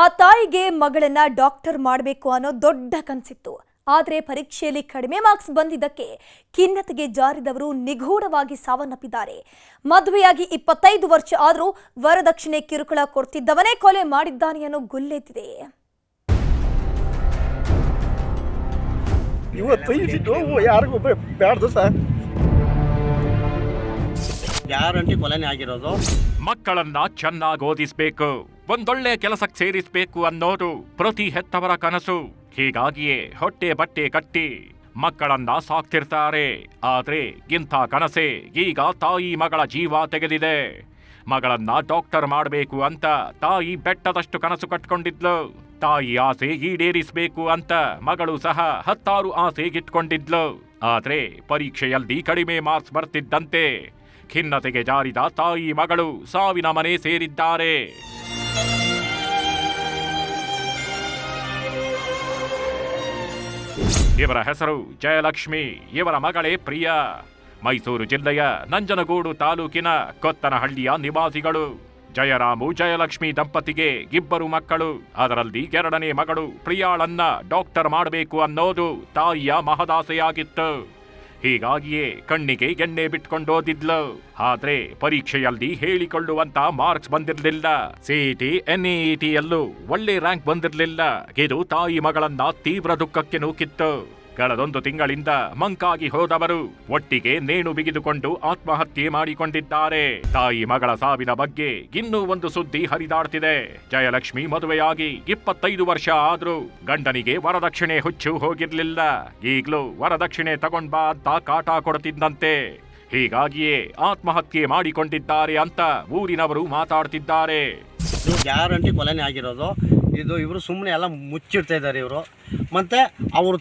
ಆ ತಾಯಿಗೆ ಮಗಳನ್ನ ಡಾಕ್ಟರ್ ಮಾಡಬೇಕು ಅನ್ನೋ ದೊಡ್ಡ ಕನಸಿತ್ತು. ಆದರೆ ಪರೀಕ್ಷೆಯಲ್ಲಿ ಕಡಿಮೆ ಮಾರ್ಕ್ಸ್ ಬಂದಿದ್ದಕ್ಕೆ ಖಿನ್ನತೆಗೆ ಜಾರಿದವರು ನಿಗೂಢವಾಗಿ ಸಾವನ್ನಪ್ಪಿದ್ದಾರೆ. ಮದುವೆಯಾಗಿ ಇಪ್ಪತ್ತೈದು ವರ್ಷ ಆದರೂ ವರದಕ್ಷಿಣೆ ಕಿರುಕುಳ ಕೊಡ್ತಿದ್ದವನೇ ಕೊಲೆ ಮಾಡಿದ್ದಾನೆ ಅನ್ನೋ ಗುಲ್ಲೆದ್ದಿದೆ ಯಾರಂಟಿ ಯಾರಿಗೂ ಕೊಲೆನೇ ಆಗಿರೋದು? ಮಕ್ಕಳನ್ನ ಚೆನ್ನಾಗಿ ಓದಿಸ್ಬೇಕು, ಒಂದೊಳ್ಳೆ ಕೆಲಸಕ್ಕೆ ಸೇರಿಸ್ಬೇಕು ಅನ್ನೋದು ಪ್ರತಿ ಹೆತ್ತವರ ಕನಸು. ಹೀಗಾಗಿಯೇ ಹೊಟ್ಟೆ ಬಟ್ಟೆ ಕಟ್ಟಿ ಮಕ್ಕಳನ್ನ ಸಾಕ್ತಿರ್ತಾರೆ. ಆದ್ರೆ ಇಂಥ ಕನಸೆ ಈಗ ತಾಯಿ ಮಗಳ ಜೀವ ತೆಗೆದಿದೆ. ಮಗಳನ್ನ ಡಾಕ್ಟರ್ ಮಾಡಬೇಕು ಅಂತ ತಾಯಿ ಬೆಟ್ಟದಷ್ಟು ಕನಸು ಕಟ್ಕೊಂಡಿದ್ಲು. ತಾಯಿ ಆಸೆ ಈಡೇರಿಸಬೇಕು ಅಂತ ಮಗಳು ಸಹ ಹತ್ತಾರು ಆಸೆ ಇಟ್ಕೊಂಡಿದ್ಲು ಆದ್ರೆ ಪರೀಕ್ಷೆಯಲ್ಲಿ ಕಡಿಮೆ ಮಾರ್ಕ್ಸ್ ಬರ್ತಿದ್ದಂತೆ ಖಿನ್ನತೆಗೆ ಜಾರಿದ ತಾಯಿ ಮಗಳು ಸಾವಿನ ಮನೆ ಸೇರಿದ್ದಾರೆ. ಇವರ ಹೆಸರು ಜಯಲಕ್ಷ್ಮಿ, ಇವರ ಮಗಳೇ ಪ್ರಿಯ. ಮೈಸೂರು ಜಿಲ್ಲೆಯ ನಂಜನಗೂಡು ತಾಲೂಕಿನ ಕೊತ್ತನಹಳ್ಳಿಯ ನಿವಾಸಿಗಳು. ಜಯರಾಮು ಜಯಲಕ್ಷ್ಮಿ ದಂಪತಿಗೆ ಇಬ್ಬರು ಮಕ್ಕಳು, ಅದರಲ್ಲಿ ಎರಡನೇ ಮಗಳು ಪ್ರಿಯಾಳನ್ನ ಡಾಕ್ಟರ್ ಮಾಡಬೇಕು ಅನ್ನೋದು ತಾಯಿಯ ಮಹದಾಸೆಯಾಗಿತ್ತು. ಹೀಗಾಗಿಯೇ ಕಣ್ಣಿಗೆ ಎಣ್ಣೆ ಬಿಟ್ಕೊಂಡೋದಿದ್ಲು ಆದ್ರೆ ಪರೀಕ್ಷೆಯಲ್ಲಿ ಹೇಳಿಕೊಳ್ಳುವಂತ ಮಾರ್ಕ್ಸ್ ಬಂದಿರಲಿಲ್ಲ. ಸಿಇಟಿ ಎನ್ಇಟಿಯಲ್ಲೂ ಒಳ್ಳೆ ರ್ಯಾಂಕ್ ಬಂದಿರಲಿಲ್ಲ. ಇದು ತಾಯಿ ಮಗಳನ್ನ ತೀವ್ರ ದುಃಖಕ್ಕೆ ನೂಕಿತ್ತು. ಕಳೆದೊಂದು ತಿಂಗಳಿಂದ ಮಂಕಾಗಿ ಹೋದವರು ಒಟ್ಟಿಗೆ ನೇಣು ಬಿಗಿದುಕೊಂಡು ಆತ್ಮಹತ್ಯೆ ಮಾಡಿಕೊಂಡಿದ್ದಾರೆ. ತಾಯಿ ಮಗಳ ಸಾವಿನ ಬಗ್ಗೆ ಇನ್ನೂ ಒಂದು ಸುದ್ದಿ ಹರಿದಾಡ್ತಿದೆ. ಜಯಲಕ್ಷ್ಮಿ ಮದುವೆಯಾಗಿ ಇಪ್ಪತ್ತೈದು ವರ್ಷ ಆದ್ರೂ ಗಂಡನಿಗೆ ವರದಕ್ಷಿಣೆ ಹುಚ್ಚು ಹೋಗಿರಲಿಲ್ಲ. ಈಗಲೂ ವರದಕ್ಷಿಣೆ ತಗೊಂಡ್ ಬಾ ಅಂತ ಕಾಟ ಕೊಡ್ತಿದ್ದಂತೆ. ಹೀಗಾಗಿಯೇ ಆತ್ಮಹತ್ಯೆ ಮಾಡಿಕೊಂಡಿದ್ದಾರೆ ಅಂತ ಊರಿನವರು ಮಾತಾಡ್ತಿದ್ದಾರೆ. ಗ್ಯಾರಂಟಿ ಕೊಲೆನೇ ಆಗಿರೋದು? ಇದು ಇವರು ಸುಮ್ಮನೆ ಎಲ್ಲ ಮುಚ್ಚಿಡ್ತಾ ಇದ್ದಾರೆ ಇವರು. ಮತ್ತು ಅವ್ರ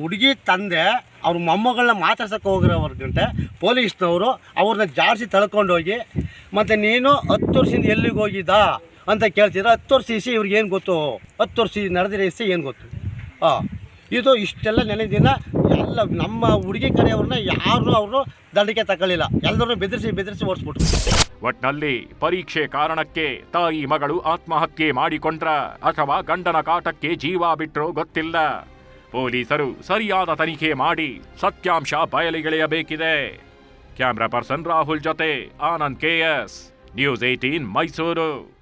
ಹುಡುಗಿ ತಂದೆ, ಅವ್ರ ಮೊಮ್ಮಗಳನ್ನ ಮಾತಾಡ್ಸೋಕೆ ಹೋಗಿರೋವ್ರ ಗಂಟೆ ಪೊಲೀಸ್ನವರು ಅವ್ರನ್ನ ಜಾಡಿಸಿ ತಳ್ಕೊಂಡೋಗಿ ಮತ್ತು ನೀನು ಹತ್ತು ವರ್ಷದಿಂದ ಎಲ್ಲಿಗೆ ಹೋಗಿದ್ದ? ಅಂತ ಕೇಳ್ತಿದ್ರೆ, ಹತ್ತು ವರ್ಷ ಇಸಿ ಇವ್ರಿಗೆ ಏನು ಗೊತ್ತು? ಹತ್ತು ವರ್ಷ ನಡೆದಿರೋ ಇಸಿ ಏನು ಗೊತ್ತು? ಹಾಂ ಇದು ಇಷ್ಟೆಲ್ಲ ನೆನೆ ದಿನ ಎಲ್ಲ ನಮ್ಮ ಹುಡುಗಿ ಕಡೆಯವ್ರನ್ನ ಯಾರು ಅವರು ದಂಡಿಕೆ ತಗೊಳ್ಳಿಲ್ಲ ಎಲ್ಲರೂ ಬೆದರಿಸಿ ಬೆದರಿಸಿ ಓಡಿಸ್ಬಿಟ್ರು. ಒಟ್ನಲ್ಲಿ ಪರೀಕ್ಷೆ ಕಾರಣಕ್ಕೆ ತಾಯಿ ಮಗಳು ಆತ್ಮಹತ್ಯೆ ಮಾಡಿಕೊಂಡ್ರ ಅಥವಾ ಗಂಡನ ಕಾಟಕ್ಕೆ ಜೀವ ಬಿಟ್ರೋ ಗೊತ್ತಿಲ್ಲ. ಪೊಲೀಸರು ಸರಿಯಾದ ತನಿಖೆ ಮಾಡಿ ಸತ್ಯಾಂಶ ಬಯಲಿಗೆಳೆಯಬೇಕಿದೆ. ಕ್ಯಾಮ್ರಾ ಪರ್ಸನ್ ರಾಹುಲ್ ಜೊತೆ Anand KS news eighteen Mysuru.